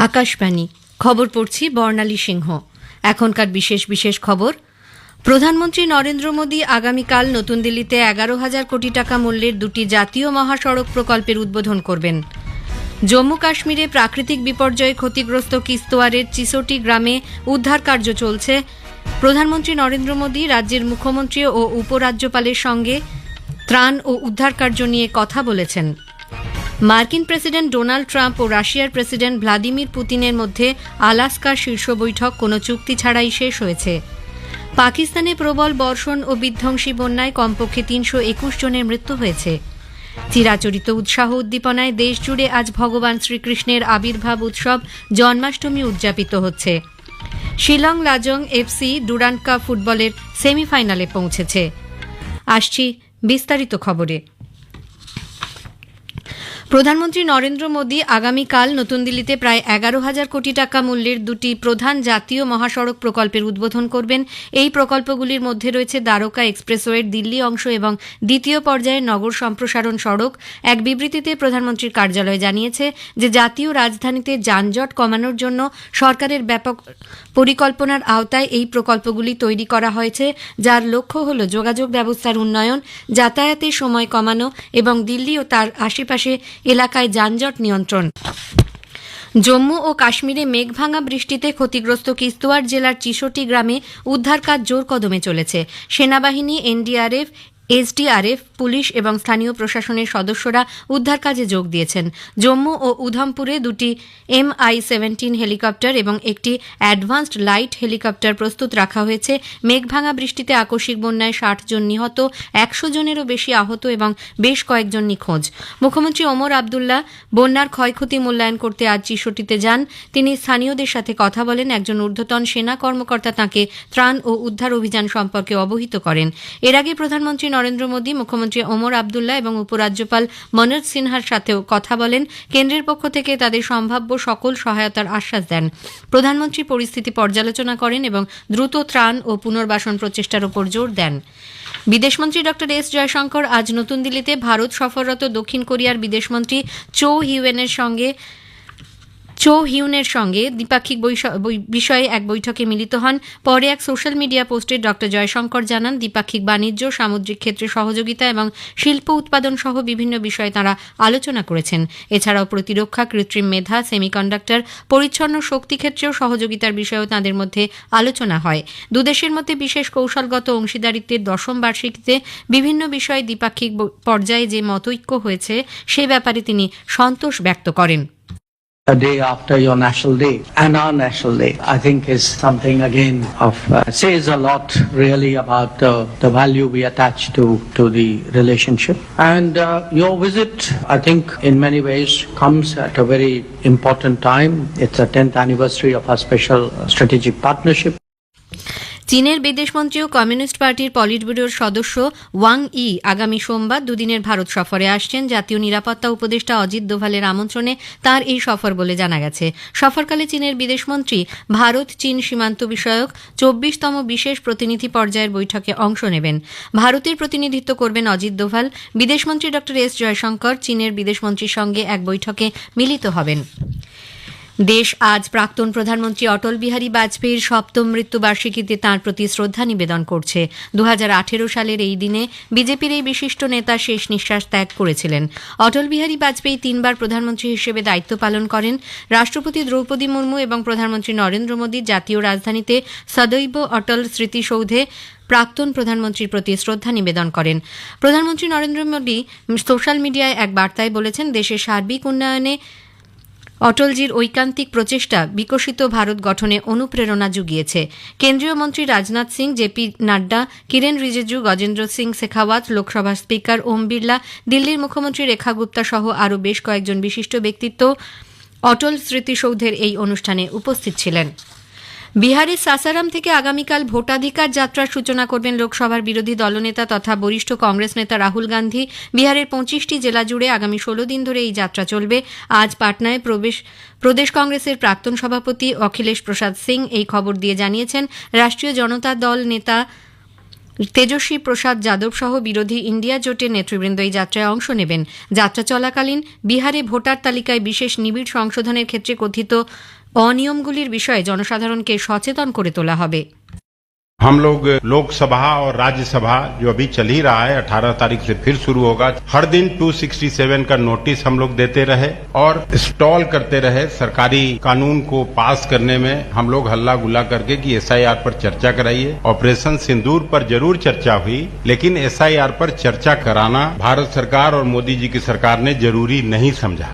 আকাশবাণী। খবর পড়ছি বর্ণালী সিংহ। এখনকার বিশেষ বিশেষ খবর। প্রধানমন্ত্রী নরেন্দ্র মোদী আগামীকাল নতুন দিল্লিতে এগারো হাজার কোটি টাকা মূল্যের দুটি জাতীয় মহাসড়ক প্রকল্পের উদ্বোধন করবেন। জম্মু কাশ্মীরে প্রাকৃতিক বিপর্যয়ে ক্ষতিগ্রস্ত কিস্তোয়ারের চিসোটি গ্রামে উদ্ধার কার্য চলছে। প্রধানমন্ত্রী নরেন্দ্র মোদী রাজ্যের মুখ্যমন্ত্রী ও উপরাজ্যপালের সঙ্গে ত্রাণ ও উদ্ধার কার্য নিয়ে কথা বলেছেন। মার্কিন প্রেসিডেন্ট ডোনাল্ড ট্রাম্প ও রাশিয়ার প্রেসিডেন্ট ভ্লাদিমির পুতিনের মধ্যে আলাস্কার শীর্ষ বৈঠক কোনো চুক্তি ছাড়াই শেষ হয়েছে। পাকিস্তানে প্রবল বর্ষণ ও বিধ্বংসী বন্যায় কমপক্ষে তিনশো একুশ জনের মৃত্যু হয়েছে। চিরাচরিত উৎসাহ উদ্দীপনায় দেশজুড়ে আজ ভগবান শ্রীকৃষ্ণের আবির্ভাব উৎসব জন্মাষ্টমী উদযাপিত হচ্ছে। Shillong, Lajong FC Durand cup ফুটবলের সেমিফাইনালে পৌঁছেছে। আসছি বিস্তারিত খবরে। প্রধানমন্ত্রী নরেন্দ্র মোদী আগামীকাল নতুন দিল্লিতে প্রায় এগারো হাজার কোটি টাকা মূল্যের দুটি প্রধান জাতীয় মহাসড়ক প্রকল্পের উদ্বোধন করবেন। এই প্রকল্পগুলির মধ্যে রয়েছে দ্বারকা এক্সপ্রেসওয়ের দিল্লি অংশ এবং দ্বিতীয় পর্যায়ের নগর সম্প্রসারণ সড়ক। এক বিবৃতিতে প্রধানমন্ত্রীর কার্যালয় জানিয়েছে যে জাতীয় রাজধানীতে যানজট কমানোর জন্য সরকারের ব্যাপক পরিকল্পনার আওতায় এই প্রকল্পগুলি তৈরি করা হয়েছে, যার লক্ষ্য হল যোগাযোগ ব্যবস্থার উন্নয়ন, যাতায়াতের সময় কমানো এবং দিল্লি ও তার আশেপাশে এলাকায় যানজট নিয়ন্ত্রণ। জম্মু ও কাশ্মীরে মেঘভাঙা বৃষ্টিতে ক্ষতিগ্রস্ত কিস্তোয়ার জেলার চিশোটি গ্রামে উদ্ধার কাজ জোর কদমে চলেছে। সেনাবাহিনী, এনডিআরএফ এসডিআরএফ, পুলিশ এবং স্থানীয় প্রশাসনের সদস্যরা উদ্ধার কাজে যোগ দিয়েছেন। জম্মু ও উধমপুরে দুটি এমআই সেভেন্টিন হেলিকপ্টার এবং একটি অ্যাডভান্সড লাইট হেলিকপ্টার প্রস্তুত রাখা হয়েছে। মেঘভাঙা বৃষ্টিতে আকস্মিক বন্যায় ষাট জন নিহত, একশো জনেরও বেশি আহত এবং বেশ কয়েকজন নিখোঁজ। মুখ্যমন্ত্রী ওমর আবদুল্লাহ বন্যার ক্ষয়ক্ষতি মূল্যায়ন করতে আজ চিশোটিতে যান। তিনি স্থানীয়দের সাথে কথা বলেন। একজন ঊর্ধ্বতন সেনা কর্মকর্তা তাঁকে ত্রাণ ও উদ্ধার অভিযান সম্পর্কে অবহিত করেন। এর আগে প্রধানমন্ত্রী নরেন্দ্র মোদী, মুখ্যমন্ত্রী ওমর আবদুল্লাহ এবং উপরাজ্যপাল মনোজ সিনহার সাথেও কথা বলেন। কেন্দ্রের পক্ষ থেকে তাদের সম্ভাব্য সকল সহায়তার আশ্বাস দেন। প্রধানমন্ত্রী পরিস্থিতি পর্যালোচনা করেন এবং দ্রুত ত্রাণ ও পুনর্বাসন প্রচেষ্টার উপর জোর দেন। বিদেশমন্ত্রী ডক্টর এস জয়শঙ্কর আজ নতুন দিল্লিতে ভারত সফররত দক্ষিণ কোরিয়ার বিদেশমন্ত্রী চো হিউয়েনের সঙ্গে চো হিউনের সঙ্গে দ্বিপাক্ষিক বিষয়ে এক বৈঠকে মিলিত হন। পরে এক সোশ্যাল মিডিয়া পোস্টে ডক্টর জয়শঙ্কর জানান, দ্বিপাক্ষিক বাণিজ্য, সামুদ্রিক ক্ষেত্রে সহযোগিতা এবং শিল্প উৎপাদন সহ বিভিন্ন বিষয়ে তাঁরা আলোচনা করেছেন। এছাড়াও প্রতিরক্ষা, কৃত্রিম মেধা, সেমিকন্ডাক্টর, পরিচ্ছন্ন শক্তি ক্ষেত্রেও সহযোগিতার বিষয়েও তাঁদের মধ্যে আলোচনা হয়। দুদেশের মধ্যে বিশেষ কৌশলগত অংশীদারিত্বের দশম বার্ষিকীতে বিভিন্ন বিষয়ে দ্বিপাক্ষিক পর্যায়ে যে মতৈক্য হয়েছে, সে ব্যাপারে তিনি সন্তোষ ব্যক্ত করেন। A day after your national day and our national day, I think is something again of uh, says a lot really about uh, the value we attach to to the relationship. And uh, your visit, I think, in many ways comes at a very important time. It's the 10th anniversary of our special strategic partnership. চীনের বিদেশমন্ত্রী ও communist পার্টির polit ব্যুরোর সদস্য Wang Yi আগামী সোমবার দুদিনের ভারত সফরে আসছেন। জাতীয় নিরাপত্তা উপদেষ্টা অজিত দোভালের আমন্ত্রণে তার এই সফর বলে জানা গেছে। সফরকালে চীনের বিদেশমন্ত্রী ভারত, চীন সীমান্ত বিষয়ক চব্বিশতম বিশেষ প্রতিনিধি পর্যায়ের বৈঠকে অংশ নেবেন। ভারতের প্রতিনিধিত্ব করবেন অজিত দোভাল। বিদেশমন্ত্রী ড এস জয়শঙ্কর, চীনের বিদেশমন্ত্রীর সঙ্গে এক বৈঠকে মিলিত হবেন। দেশ আজ প্রাক্তন প্রধানমন্ত্রী অটল বিহারী বাজপেয়ীর সপ্তম মৃত্যুবার্ষিকীতে তাঁর প্রতি শ্রদ্ধা নিবেদন করছে। দু হাজার আঠেরো সালের এই দিনে বিজেপির এই বিশিষ্ট নেতা শেষ নিঃশ্বাস ত্যাগ করেছিলেন। অটল বিহারী বাজপেয়ী তিনবার প্রধানমন্ত্রী হিসেবে দায়িত্ব পালন করেন। রাষ্ট্রপতি দ্রৌপদী মুর্মু এবং প্রধানমন্ত্রী নরেন্দ্র মোদী জাতীয় রাজধানীতে সদৈব অটল স্মৃতিসৌধে প্রাক্তন প্রধানমন্ত্রীর প্রতি শ্রদ্ধা নিবেদন করেন। প্রধানমন্ত্রী নরেন্দ্র মোদী সোশ্যাল মিডিয়ায় এক বার্তায় বলেছেন, দেশের সার্বিক উন্নয়নে অটলজির ঐকান্তিক প্রচেষ্টা বিকশিত ভারত গঠনে অনুপ্রেরণা জুগিয়েছে। কেন্দ্রীয় মন্ত্রী রাজনাথ সিং, জেপি নাড্ডা, কিরেন রিজিজু, গজেন্দ্র সিং শেখাওয়াত, লোকসভা স্পিকার ওম বিড়লা, দিল্লির মুখ্যমন্ত্রী রেখা গুপ্তা সহ আরও বেশ কয়েকজন বিশিষ্ট ব্যক্তিত্ব অটল স্মৃতিসৌধের এই অনুষ্ঠানে উপস্থিত ছিলেন। বিহারের সাসারাম থেকে আগামীকাল ভোটাধিকার যাত্রার সূচনা করবেন লোকসভার বিরোধী দলনেতা তথা বরিষ্ঠ কংগ্রেস নেতা রাহুল গান্ধী। বিহারের পঁচিশটি জেলা জুড়ে আগামী ষোলো দিন ধরে এই যাত্রা চলবে। আজ পাটনায় প্রবেশ প্রদেশ কংগ্রেসের প্রাক্তন সভাপতি অখিলেশ প্রসাদ সিং এই খবর দিয়ে জানিয়েছেন, রাষ্ট্রীয় জনতা দল নেতা তেজস্বী প্রসাদ যাদব সহ বিরোধী ইন্ডিয়া জোটের নেতৃবৃন্দ এই যাত্রায় অংশ নেবেন। যাত্রা চলাকালীন বিহারে ভোটার তালিকায় বিশেষ নিবিড় সংশোধনের ক্ষেত্রে কথিত অনিয়মগুলির বিষয়ে জনসাধারণকে সচেতন করে তোলা হবে हम लोग लोकसभा और राज्यसभा जो अभी चल ही रहा है 18 तारीख से फिर शुरू होगा हर दिन 267 का नोटिस हम लोग देते रहे और स्टॉल करते रहे सरकारी कानून को पास करने में हम लोग हल्ला गुल्ला करके कि एसआईआर पर चर्चा कराइए ऑपरेशन सिंदूर पर जरूर चर्चा हुई लेकिन एसआईआर पर चर्चा कराना भारत सरकार और मोदी जी की सरकार ने जरूरी नहीं समझा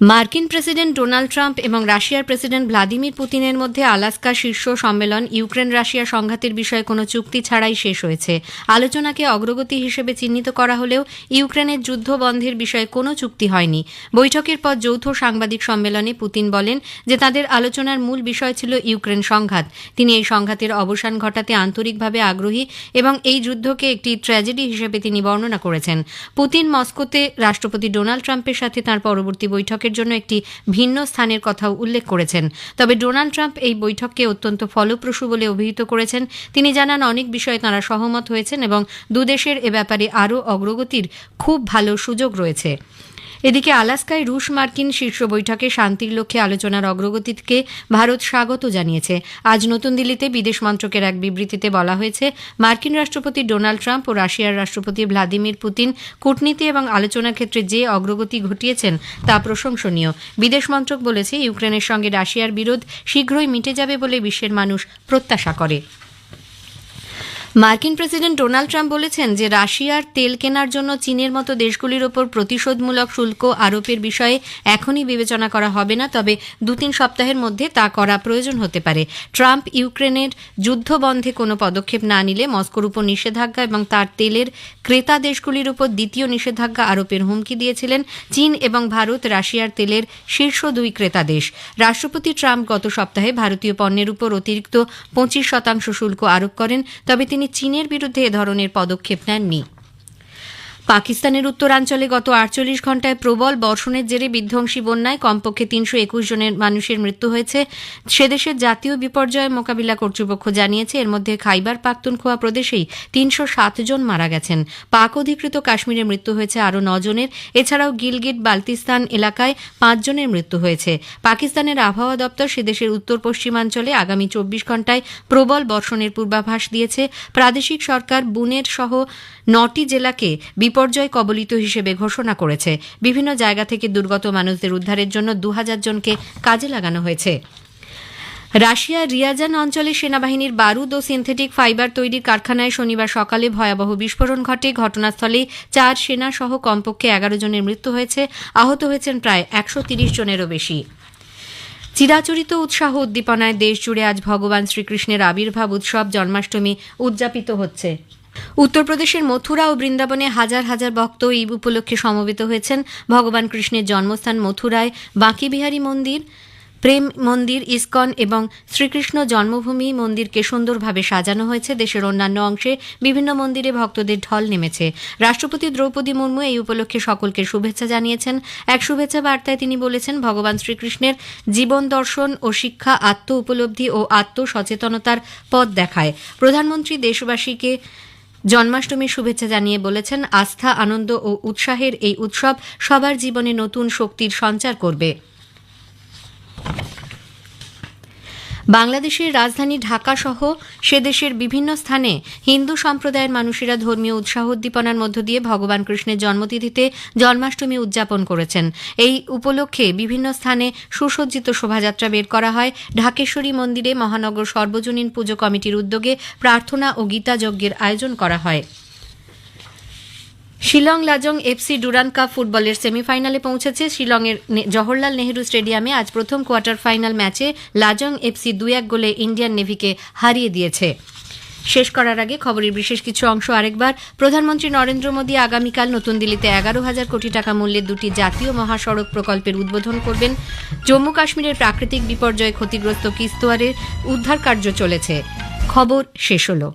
মার্কিন প্রেসিডেন্ট ডোনাল্ড ট্রাম্প এবং রাশিয়ার প্রেসিডেন্ট ভ্লাদিমির পুতিনের মধ্যে আলাস্কা শীর্ষ সম্মেলন, ইউক্রেন রাশিয়া সংঘাতের বিষয়ে কোনো চুক্তি ছাড়াই শেষ হয়েছে। আলোচনাকে অগ্রগতি হিসেবে চিহ্নিত করা হলেও ইউক্রেনের যুদ্ধ বন্ধের বিষয়ে কোনো চুক্তি হয়নি। বৈঠকের পর যৌথ সাংবাদিক সম্মেলনে পুতিন বলেন যে তাদের আলোচনার মূল বিষয় ছিল ইউক্রেন সংঘাত। তিনি এই সংঘাতের অবসান ঘটাতে আন্তরিকভাবে আগ্রহী এবং এই যুদ্ধকে একটি ট্র্যাজেডি হিসেবে তিনি বর্ণনা করেছেন। পুতিন মস্কোতে রাষ্ট্রপতি ডোনাল্ড ট্রাম্পের সাথে তার পরবর্তী বৈঠকের জন্য একটি ভিন্ন স্থানের কথাও উল্লেখ করেছেন। তবে ডোনাল্ড ট্রাম্প এই বৈঠককে অত্যন্ত ফলপ্রসূ বলে অভিহিত করেছেন। তিনি জানান, অনেক বিষয়ে তাঁরা সহমত হয়েছেন এবং দুদেশের এ ব্যাপারে আরও অগ্রগতির খুব ভালো সুযোগ রয়েছে। এদিকে আলাস্কায় রুশ মার্কিন শীর্ষ বৈঠকে শান্তির লক্ষ্যে আলোচনার অগ্রগতিকে ভারত স্বাগত জানিয়েছে। আজ নতুন দিল্লিতে বিদেশ মন্ত্রকের এক বিবৃতিতে বলা হয়েছে, মার্কিন রাষ্ট্রপতি ডোনাল্ড ট্রাম্প ও রাশিয়ার রাষ্ট্রপতি ভ্লাদিমির পুতিন কূটনীতি এবং আলোচনার ক্ষেত্রে যে অগ্রগতি ঘটিয়েছেন তা প্রশংসনীয়। বিদেশ মন্ত্রক বলেছে, ইউক্রেনের সঙ্গে রাশিয়ার বিরোধ শীঘ্রই মিটে যাবে বলে বিশ্বের মানুষ প্রত্যাশা করে। মার্কিন প্রেসিডেন্ট ডোনাল্ড ট্রাম্প বলেছেন যে রাশিয়ার তেল কেনার জন্য চীনের মতো দেশগুলির ওপর প্রতিশোধমূলক শুল্ক আরোপের বিষয়ে এখনই বিবেচনা করা হবে না, তবে দু তিন সপ্তাহের মধ্যে তা করা প্রয়োজন হতে পারে। ট্রাম্প ইউক্রেনের যুদ্ধ বন্ধে কোনো পদক্ষেপ না নিলে মস্কোর উপর নিষেধাজ্ঞা এবং তার তেলের ক্রেতা দেশগুলির উপর দ্বিতীয় নিষেধাজ্ঞা আরোপের হুমকি দিয়েছিলেন চীন এবং ভারত, রাশিয়ার তেলের শীর্ষ দুই ক্রেতা দেশ। রাষ্ট্রপতি ট্রাম্প গত সপ্তাহে ভারতীয় পণ্যের উপর অতিরিক্ত পঁচিশ শতাংশ শুল্ক আরোপ করেন, তবে তিনি চীনের বিরুদ্ধে এ ধরনের পদক্ষেপ নেননি। পাকিস্তানের উত্তরাঞ্চলে গত আটচল্লিশ ঘন্টায় প্রবল বর্ষণের জেরে বিধ্বংসী বন্যায় কমপক্ষে তিনশো একুশ জনের মানুষের মৃত্যু হয়েছে। সেদেশের জাতীয় বিপর্যয় মোকাবিলা কর্তৃপক্ষ জানিয়েছে, এর মধ্যে খাইবার পাখতুনখোয়া প্রদেশেই তিনশো সাত জন মারা গেছেন। পাক অধিকৃত কাশ্মীরে মৃত্যু হয়েছে আরও নজনের এছাড়াও গিলগিট বাল্তিস্তান এলাকায় পাঁচজনের মৃত্যু হয়েছে। পাকিস্তানের আবহাওয়া দপ্তর সেদেশের উত্তর পশ্চিমাঞ্চলে আগামী চব্বিশ ঘন্টায় প্রবল বর্ষণের পূর্বাভাস দিয়েছে। প্রাদেশিক সরকার বুনের সহ নটি জেলাকে বিপর্যয় কবলিত হিসেবে ঘোষণা করেছে। বিভিন্ন জায়গা থেকে দুর্গত মানুষদের উদ্ধারের জন্য দু হাজার জনকে কাজে লাগানো হয়েছে। রাশিয়ার রিয়াজান অঞ্চলে সেনাবাহিনীর বারুদ ও সিনথেটিক ফাইবার তৈরির কারখানায় শনিবার সকালে ভয়াবহ বিস্ফোরণ ঘটে। ঘটনাস্থলে চার সেনা সহ কমপক্ষে এগারো জনের মৃত্যু হয়েছে। আহত হয়েছেন প্রায় একশো তিরিশ জনেরও বেশি। চিরাচরিত উৎসাহ উদ্দীপনায় দেশজুড়ে আজ ভগবান শ্রীকৃষ্ণের আবির্ভাব উৎসব জন্মাষ্টমী উদযাপিত হচ্ছে। উত্তরপ্রদেশের মথুরা ও বৃন্দাবনে হাজার হাজার ভক্ত এই উপলক্ষে সমবেত হয়েছেন ভগবান কৃষ্ণের জন্মস্থান মথুরায় বাঁকি বিহারী মন্দির, প্রেম মন্দির, ইসকন এবং শ্রীকৃষ্ণ জন্মভূমি মন্দিরকে সুন্দরভাবে সাজানো হয়েছে। দেশের অন্যান্য অংশে বিভিন্ন মন্দিরে ভক্তদের ঢল নেমেছে। রাষ্ট্রপতি দ্রৌপদী মুর্মু এই উপলক্ষে সকলকে শুভেচ্ছা জানিয়েছেন। এক শুভেচ্ছা বার্তায় তিনি বলেছেন, ভগবান শ্রীকৃষ্ণের জীবন দর্শন ও শিক্ষা আত্ম উপলব্ধি ও আত্মসচেতনতার পথ দেখায়। প্রধানমন্ত্রী দেশবাসীকে জন্মাষ্টমীর শুভেচ্ছা জানিয়ে বলেছেন, আস্থা, আনন্দ ও উৎসাহের এই উৎসব সবার জীবনে নতুন শক্তির সঞ্চার করবে। বাংলাদেশের রাজধানী ঢাকা সহ সে দেশের বিভিন্ন স্থানে হিন্দু সম্প্রদায়ের মানুষেরা ধর্মীয় উৎসাহ উদ্দীপনার মধ্য দিয়ে ভগবান কৃষ্ণের জন্মতিথিতে জন্মাষ্টমী উদযাপন করেছেন। এই উপলক্ষে বিভিন্ন স্থানে সুসজ্জিত শোভাযাত্রা বের করা হয়। ঢাকেশ্বরী মন্দিরে মহানগর সর্বজনীন পুজো কমিটির উদ্যোগে প্রার্থনা ও গীতা যজ্ঞের আয়োজন করা হয়। Shillong Lajong FC Durand cup ফুটবলের সেমিফাইনালে পৌঁছেছে শিলংয়ের জওহরলাল নেহরু স্টেডিয়ামে আজ প্রথম কোয়ার্টার ফাইনাল ম্যাচে লাজং এফসি দুই এক গোলে ইন্ডিয়ান নেভিকে হারিয়ে দিয়েছে। শেষ করার আগে খবরের বিশেষ কিছু অংশ আরেকবার। প্রধানমন্ত্রী নরেন্দ্র মোদী আগামীকাল নতুন দিল্লিতে এগারো হাজার কোটি টাকা মূল্যের দুটি জাতীয় মহাসড়ক প্রকল্পের উদ্বোধন করবেন। জম্মু কাশ্মীরের প্রাকৃতিক বিপর্যয়ে ক্ষতিগ্রস্ত কিস্তোয়ারের উদ্ধার কার্য চলেছে। খবর শেষ হলো।